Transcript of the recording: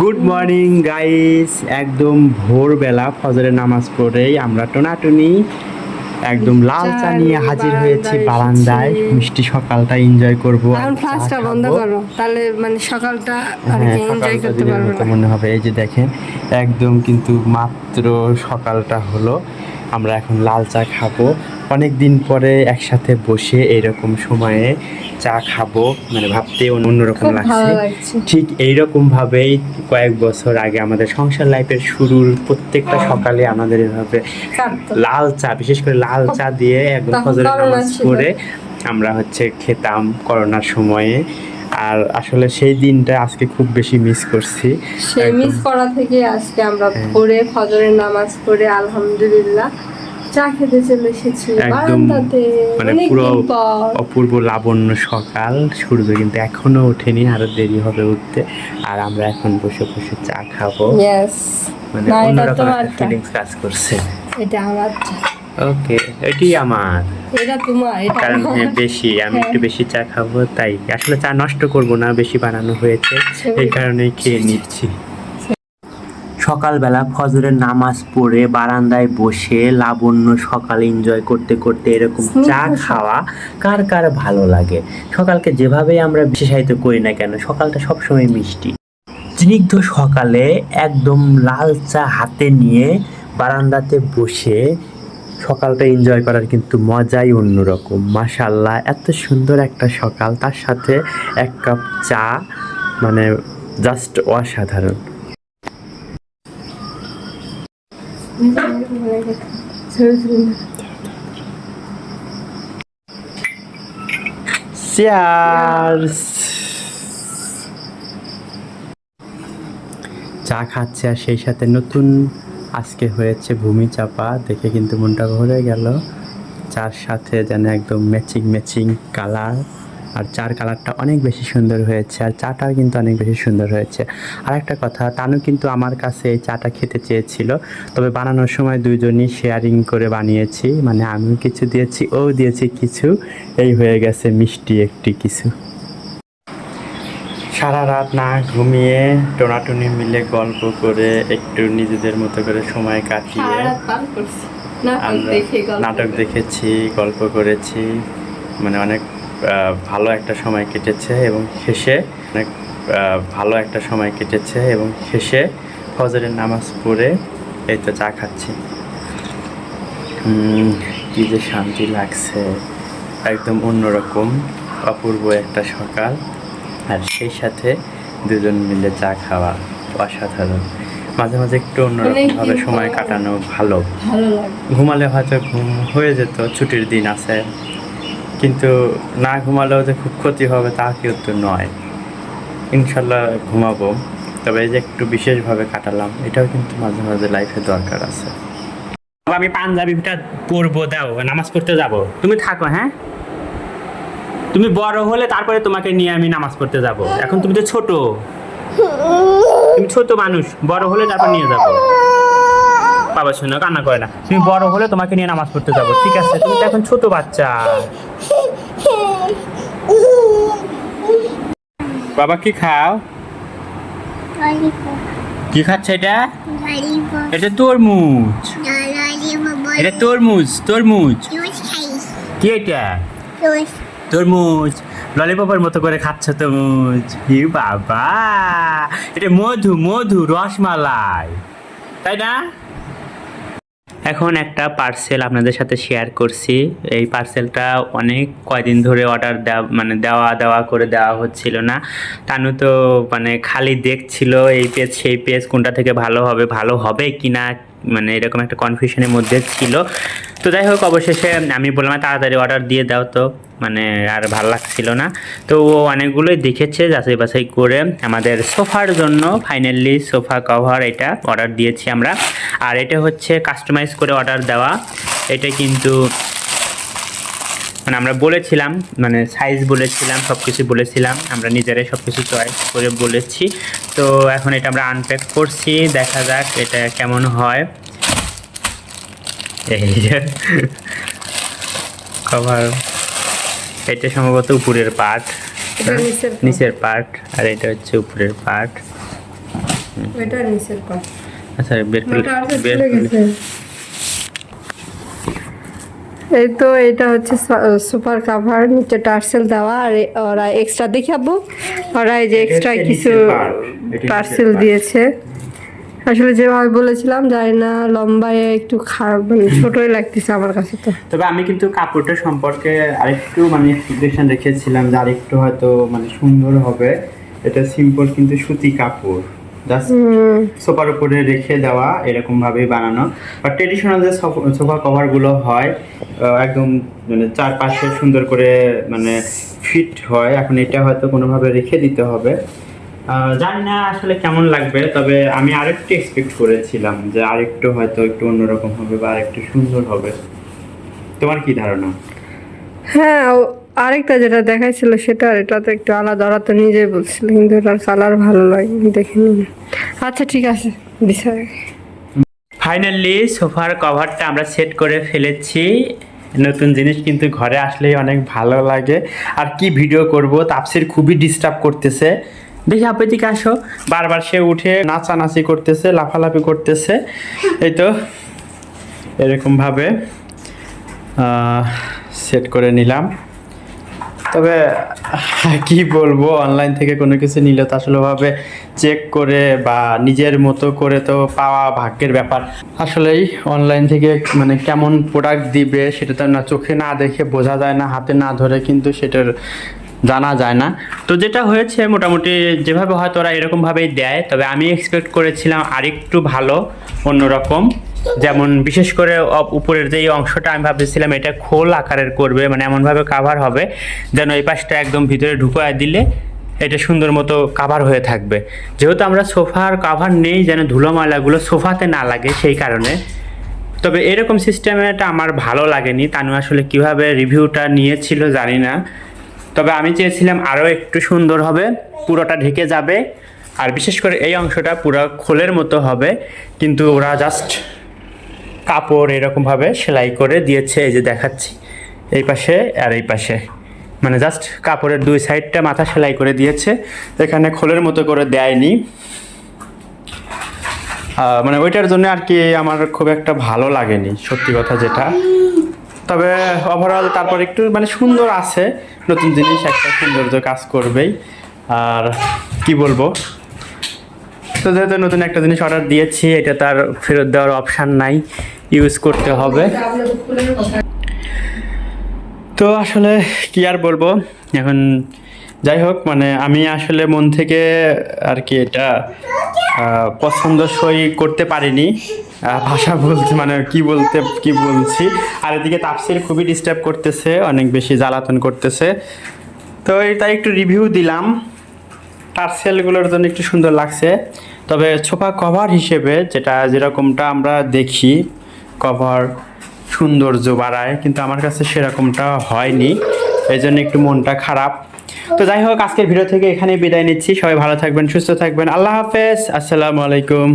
Good morning guys একদম ভোরবেলা ফজরের নামাজ পড়েই আমরা টোনাটুনি একদম লাল চা নিয়ে হাজির হয়েছি বারান্দায়। মিষ্টি সকালটা এনজয় করব। এখন ফ্লাশটা বন্ধ করো তাহলে মানে সকালটা হ্যাঁ কি এনজয় সকালটা করতে পারব মনে হবে এই যে দেখেন একদম কিন্তু মাত্র সকালটা হলো। আমরা এখন লাল চা খাব। অনেক দিন পরে একসাথে বসে এরকম সময়ে চা খাব। মানে ভাবতে অন্যরকম লাগছে। ঠিক এইরকম ভাবেই কয়েক বছর আগে আমাদের সংসার লাইফের শুরুর প্রত্যেকটা সকালে আমাদের এভাবে লাল চা বিশেষ করে লাল চা দিয়ে একদম তখন ফজরের নামাজ পড়ে আমরা হচ্ছে খেতাম করোনার সময়ে। আর আসলে সেই দিনটা আজকে খুব বেশি মিস করছি। সেই মিস করা থেকে আজকে আমরা হ্যাঁ। ভোরে ফজরের নামাজ পড়ে আলহামদুলিল্লাহ চা খেতে চলে এসেছি। একদম মানে পুরো অপূর্ব লাবণ্য সকাল সূর্য কিন্তু এখনও ওঠেনি আরও দেরি হবে উঠতে। আর আমরা এখন বসে বসে চা খাব। মানে অন্যরকম ফিলিংস কাজ করছে। এটা আমার ওকে এটি আমার। এটা তোমার এটা কারণ। হ্যাঁ, বেশি আমি একটু বেশি চা খাব তাই। আসলে চা নষ্ট করব না বেশি বানানো হয়েছে। এই কারণেই খেয়ে নিচ্ছি। সকালবেলা ফজরের নামাজ পড়ে বারান্দায় বসে লাবণ্য সকাল এনজয় করতে করতে এরকম চা খাওয়া কার কার ভালো লাগে? সকালকে যেভাবেই আমরা বিশেষায়িত করি না কেন সকালটা সবসময় মিষ্টি। স্নিগ্ধ সকালে একদম লাল চা হাতে নিয়ে বারান্দাতে বসে সকালটা এনজয় করার কিন্তু মজাই অন্যরকম মাশাল্লাহ এত সুন্দর একটা সকাল। তার সাথে এক কাপ চা মানে জাস্ট অসাধারণ! চা খাচ্ছে আর সেই সাথে নতুন আজকে হয়েছে ভূমি চাপা, দেখে কিন্তু মনটা ভরে গেল। চার সাথে যেন একদম ম্যাচিং ম্যাচিং কালার। আর চার কালারটা অনেক বেশি সুন্দর হয়েছে, আর চাটাও কিন্তু অনেক বেশি সুন্দর হয়েছে। আর একটা কথা, তানু কিন্তু আমার কাছে এই চাটা খেতে চেয়েছিল, তবে বানানোর সময় দুইজনই শেয়ারিং করে বানিয়েছি। মানে আমিও কিছু দিয়েছি, ও দিয়েছি কিছু। এই হয়ে গেছে মিষ্টি একটি কিছু। সারা রাত না ঘুমিয়ে টোনাটুনি মিলে গল্প করে একটু নিজেদের মতো করে সময় কাটিয়ে নাটক। দেখেছি গল্প করেছি। মানে অনেক ভালো একটা সময় কেটেছে এবং শেষে অনেক ভালো একটা সময় কেটেছে এবং শেষে ফজরের নামাজ পড়ে এই তো চা খাচ্ছি। কি যে শান্তি লাগছে। একদম অন্যরকম অপূর্ব একটা সকাল। আর সেই সাথে দুজন মিলে চা খাওয়া অসাধারণ। মাঝে মাঝে একটু অন্যরকম ভাবে সময় কাটানো ভালো। ভালো ঘুমালে হয়তো ঘুম হয়ে যেত ছুটির দিন আছে। কিন্তু না ঘুমালেও যে খুব ক্ষতি হবে তা কিন্তু নয়। ইনশাল্লাহ ঘুমাবো। তবে এই যে একটু বিশেষভাবে কাটালাম এটাও কিন্তু মাঝে মাঝে লাইফে দরকার আছে। আমি পাঞ্জাবিটা পরবো দাও। নামাজ পড়তে যাব। তুমি থাকো হ্যাঁ? তুমি বড় হলে তারপরে তোমাকে নিয়ে আমি নামাজ পড়তে যাব। এখন তুমি তো ছোট। তুমি ছোট মানুষ বড় হলে তারপর নিয়ে যাব। বাবা শুনে কান্না করে না। তুমি বড় হলে তোমাকে নিয়ে নামাজ পড়তে যাব ঠিক আছে? তুমি তো এখন ছোট বাচ্চা। বাবা কি খাও? কি খাচ্ছে এটা? এটা তরমুজ এটা তরমুজ তরমুজ কি এটা? তরমুজ ললিপপের মতো করে খাচ্ছ তরমুজ। হি বাবা, এটা মধু মধু, রসমালাই, তাই না? এখন একটা পার্সেল আপনাদের সাথে শেয়ার করছি। এই পার্সেলটা অনেক কয়দিন ধরে অর্ডার দেওয়া মানে দেওয়া দেওয়া করে দেওয়া হচ্ছিল না। তানু তো মানে খালি দেখছিল এই পেজ সেই পেজ কোনটা থেকে ভালো হবে ভালো হবে কি না মানে এরকম একটা কনফিউশনের মধ্যে ছিল। তো যাই হোক, অবশেষে আমি বললাম, তাড়াতাড়ি অর্ডার দিয়ে দাও তো। মানে আর ভালো লাগছিল না। তো ও অনেকগুলোই দেখেছে যাচাই বাছাই করে আমাদের সোফার জন্য। ফাইনালি সোফা কভার এটা অর্ডার দিয়েছি আমরা। আর এটা হচ্ছে কাস্টমাইজ করে অর্ডার দেওয়া। এটা কিন্তু মানে আমরা বলেছিলাম মানে সাইজ বলেছিলাম সব কিছু বলেছিলাম। আমরা নিজেরাই সব কিছু চয়েস করে বলেছি। তো এখন এটা আমরা আনপ্যাক করছি। দেখা যাক এটা কেমন হয়। এই যে কভার। এটা সম্ভবত উপরের পার্ট নিচের নিচের পার্ট আর এটা হচ্ছে উপরের পার্ট ওইটা নিচের পাশ আচ্ছা বের বের এই তো এটা হচ্ছে সুপার কাভার নিচে টার্সেল দেওয়া। আর ওরা এক্সট্রা দেখাবো ওরা এই যে এক্সট্রা কিছু এটা টার্সেল দিয়েছে। আসলে যেভাবে বলেছিলাম জানি না লম্বায় একটু খারাপ মানে ছোটই লাগতেছে আমার কাছে তো। তবে আমি কিন্তু কাপড়টা সম্পর্কে আরেকটু মানে এক্সপেকটেশন রেখেছিলাম যে আরেকটু হয়তো মানে সুন্দর হবে। এটা সিম্পল কিন্তু সুতি কাপড়। জাস্ট সোফার উপরে রেখে দেওয়া এরকম ভাবে বানানো। বা ট্রেডিশনাল যে সোফা কভারগুলো হয় একদম মানে চারপাশে সুন্দর করে মানে ফিট হয়। এখন এটা হয়তো কোনোভাবে রেখে দিতে হবে। জানি না আসলে কেমন লাগবে তবে আমি আরেকটু এক্সপেক্ট করেছিলাম যে আরেকটু হয়তো একটু অন্যরকম হবে বা আরেকটু সুন্দর হবে। তোমার কি ধারণা? হ্যাঁ আরেকটা যেটা দেখাইছিল সেটা আর এটা তো একটু আলাদা ওরা তো নিজেই বলছিল কিন্তু এটার কালার ভালো লাগে দেখিনি আচ্ছা ঠিক আছে ফাইনালি সোফার কভারটা আমরা সেট করে ফেলেছি। নতুন জিনিস কিন্তু ঘরে আসলেই অনেক ভালো লাগে। আর কি ভিডিও করব? তাপসির খুবই ডিস্টার্ব করতেছে। দেখি আপনি দিকে আসো। বারবার সে উঠে নাচানাচি করতেছে, লাফালাফি করতেছে। এই তো এরকমভাবে সেট করে নিলাম। তবে, কি বলব অনলাইন থেকে কোনো কিছু নিলে তো আসলে ভাবে চেক করে বা নিজের মতো করে তো পাওয়া ভাগ্যের ব্যাপার। আসলেই অনলাইন থেকে মানে কেমন প্রোডাক্ট দিবে সেটা তো না, চোখে না দেখে বোঝা যায় না, হাতে না ধরে কিন্তু সেটার জানা যায় না। তো যেটা হয়েছে মোটামুটি যেভাবে হয়তো ওরা এরকমভাবেই দেয়, তবে আমি এক্সপেক্ট করেছিলাম আরেকটু ভালো, অন্যরকম। যেমন বিশেষ করে উপরের যে অংশটা আমি ভাবতেছিলাম, এটা খোল আকারের করবে মানে এমনভাবে কাভার হবে, যেন এই পাশটা একদম ভিতরে ঢুকায় দিলে এটা সুন্দর মতো কাভার হয়ে থাকবে। যেহেতু আমরা সোফার কাভার নেই, যেন ধুলো ময়লাগুলো সোফাতে না লাগে সেই কারণে। তবে এরকম সিস্টেমটা আমার ভালো লাগেনি। তানু আসলে কীভাবে রিভিউটা নিয়েছিল জানি না। তবে আমি চেয়েছিলাম আরও একটু সুন্দর হবে, পুরোটা ঢেকে যাবে। আর বিশেষ করে এই অংশটা পুরো খোলের মতো হবে, কিন্তু ওরা জাস্ট কাপড় এরকমভাবে সেলাই করে দিয়েছে, এই যে দেখাচ্ছি। এই পাশে আর এই পাশে। মানে জাস্ট কাপড়ের দুই সাইডটা মাথা সেলাই করে দিয়েছে, এখানে খোলের মতো করে দেয়নি। মানে ওইটার জন্য আর কি আমার খুব একটা ভালো লাগেনি, সত্যি কথা যেটা। তবে ওভারঅল তারপর একটু মানে সুন্দর আছে। নতুন জিনিস, একটা সৌন্দর্য কাজ করবেই। আর কি বলব? তো যেহেতু নতুন একটা জিনিস অর্ডার দিয়েছি, এটা তার ফেরত দেওয়ার অপশান নাই। ইউজ করতে হবে। তো আসলে কি আর বলব? এখন যাই হোক মানে আমি আসলে মন থেকে আর কি এটা পছন্দসই করতে পারিনি। ভাষা বলতে মানে কি বলতে, কি বলছি? আর এদিকে তাপসির খুবই ডিস্টার্ব করতেছে, অনেক বেশি জ্বালাতন করতেছে। তো এটা একটু রিভিউ দিলাম। টার্সেলগুলোর জন্য একটু সুন্দর লাগছে। তবে সোফা কভার হিসেবে যেটা যেরকমটা আমরা দেখি কভার সৌন্দর্য বাড়ায়, কিন্তু আমার কাছে সেরকমটা হয়নি। এই জন্য একটু মনটা খারাপ। তো যাই হোক, আজকের ভিডিও থেকে এখানেই বিদায় নিচ্ছি। সবাই ভালো থাকবেন, সুস্থ থাকবেন। আল্লাহ হাফেজ। আসসালামু আলাইকুম।